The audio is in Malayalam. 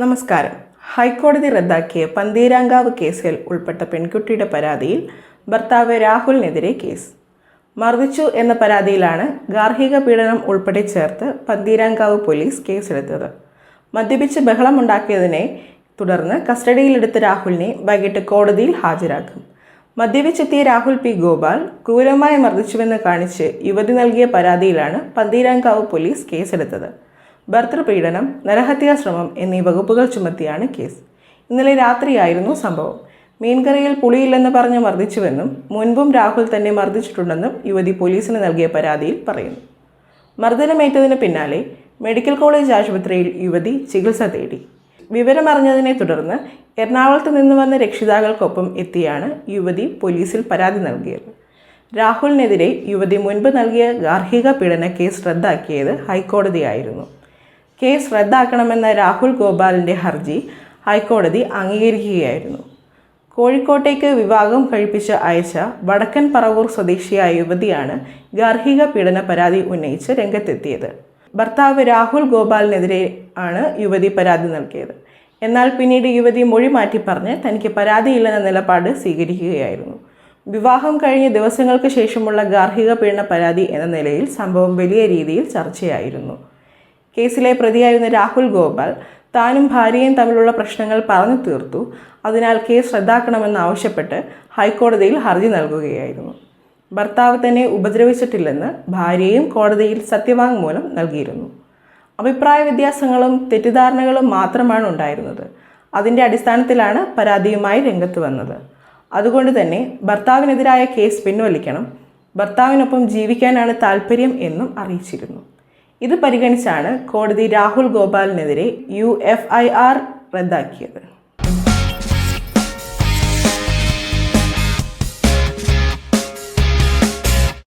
നമസ്കാരം. ഹൈക്കോടതി റദ്ദാക്കിയ പന്തീരാങ്കാവ് കേസിൽ ഉൾപ്പെട്ട പെൺകുട്ടിയുടെ പരാതിയിൽ ഭർത്താവ് രാഹുലിനെതിരെ കേസ്. മർദ്ദിച്ചു എന്ന പരാതിയിലാണ് ഗാർഹിക പീഡനം ഉൾപ്പെടെ ചേർത്ത് പന്തീരാങ്കാവ് പോലീസ് കേസെടുത്തത്. മദ്യപിച്ച് ബഹളമുണ്ടാക്കിയതിനെ തുടർന്ന് കസ്റ്റഡിയിലെടുത്ത രാഹുലിനെ വൈകിട്ട് കോടതിയിൽ ഹാജരാക്കും. മദ്യപിച്ചെത്തിയ രാഹുൽ പി. ഗോപാൽ ക്രൂരമായി മർദ്ദിച്ചുവെന്ന് കാണിച്ച് യുവതി നൽകിയ പരാതിയിലാണ് പന്തീരാങ്കാവ് പോലീസ് കേസെടുത്തത്. ഭർത്തൃപീഡനം നരഹത്യാശ്രമം എന്നീ വകുപ്പുകൾ ചുമത്തിയാണ് കേസ്. ഇന്നലെ രാത്രിയായിരുന്നു സംഭവം. മീൻകറിയിൽ പുളിയില്ലെന്ന് പറഞ്ഞ് മർദ്ദിച്ചുവെന്നും മുൻപും രാഹുൽ തന്നെ മർദ്ദിച്ചിട്ടുണ്ടെന്നും യുവതി പോലീസിന് നൽകിയ പരാതിയിൽ പറയുന്നു. മർദ്ദനമേറ്റതിന് പിന്നാലെ മെഡിക്കൽ കോളേജ് ആശുപത്രിയിൽ യുവതി ചികിത്സ തേടി. വിവരമറിഞ്ഞതിനെ തുടർന്ന് എറണാകുളത്ത് നിന്ന് വന്ന രക്ഷിതാക്കൾക്കൊപ്പം എത്തിയാണ് യുവതി പോലീസിൽ പരാതി നൽകിയത്. രാഹുലിനെതിരെ യുവതി മുൻപ് നൽകിയ ഗാർഹിക പീഡന കേസ് റദ്ദാക്കിയത് ഹൈക്കോടതിയായിരുന്നു. കേസ് റദ്ദാക്കണമെന്ന രാഹുൽ ഗോപാലിന്റെ ഹർജി ഹൈക്കോടതി അംഗീകരിക്കുകയായിരുന്നു. കോഴിക്കോട്ടേക്ക് വിവാഹം കഴിപ്പിച്ച് അയച്ച വടക്കൻ പറവൂർ സ്വദേശിയായ യുവതിയാണ് ഗാർഹിക പീഡന പരാതി ഉന്നയിച്ച് രംഗത്തെത്തിയത്. ഭർത്താവ് രാഹുൽ ഗോപാലിനെതിരെ ആണ് യുവതി പരാതി നൽകിയത്. എന്നാൽ പിന്നീട് യുവതി മൊഴി മാറ്റി പറഞ്ഞ് തനിക്ക് പരാതിയില്ലെന്ന നിലപാട് സ്വീകരിക്കുകയായിരുന്നു. വിവാഹം കഴിഞ്ഞ ദിവസങ്ങൾക്ക് ശേഷമുള്ള ഗാർഹിക പീഡന പരാതി എന്ന നിലയിൽ സംഭവം വലിയ രീതിയിൽ ചർച്ചയായിരുന്നു. കേസിലെ പ്രതിയായിരുന്ന രാഹുൽ ഗോപാൽ താനും ഭാര്യയും തമ്മിലുള്ള പ്രശ്നങ്ങൾ പറഞ്ഞു തീർത്തു. അതിനാൽ കേസ് റദ്ദാക്കണമെന്നാവശ്യപ്പെട്ട് ഹൈക്കോടതിയിൽ ഹർജി നൽകുകയായിരുന്നു. ഭർത്താവ് തന്നെ ഉപദ്രവിച്ചിട്ടില്ലെന്ന് ഭാര്യയും കോടതിയിൽ സത്യവാങ്മൂലം നൽകിയിരുന്നു. അഭിപ്രായ വ്യത്യാസങ്ങളും തെറ്റിദ്ധാരണകളും മാത്രമാണ് ഉണ്ടായിരുന്നത്. അതിന്റെ അടിസ്ഥാനത്തിലാണ് പരാതിയുമായി രംഗത്ത് വന്നത്. അതുകൊണ്ട് തന്നെ ഭർത്താവിനെതിരായ കേസ് പിൻവലിക്കണം. ഭർത്താവിനൊപ്പം ജീവിക്കാനാണ് താല്പര്യം എന്നും അറിയിച്ചിരുന്നു. ഇത് പരിഗണിച്ചാണ് കോടതി രാഹുൽ ഗോപാലിനെതിരെ യു എഫ് ഐ ആർ റദ്ദാക്കിയത്.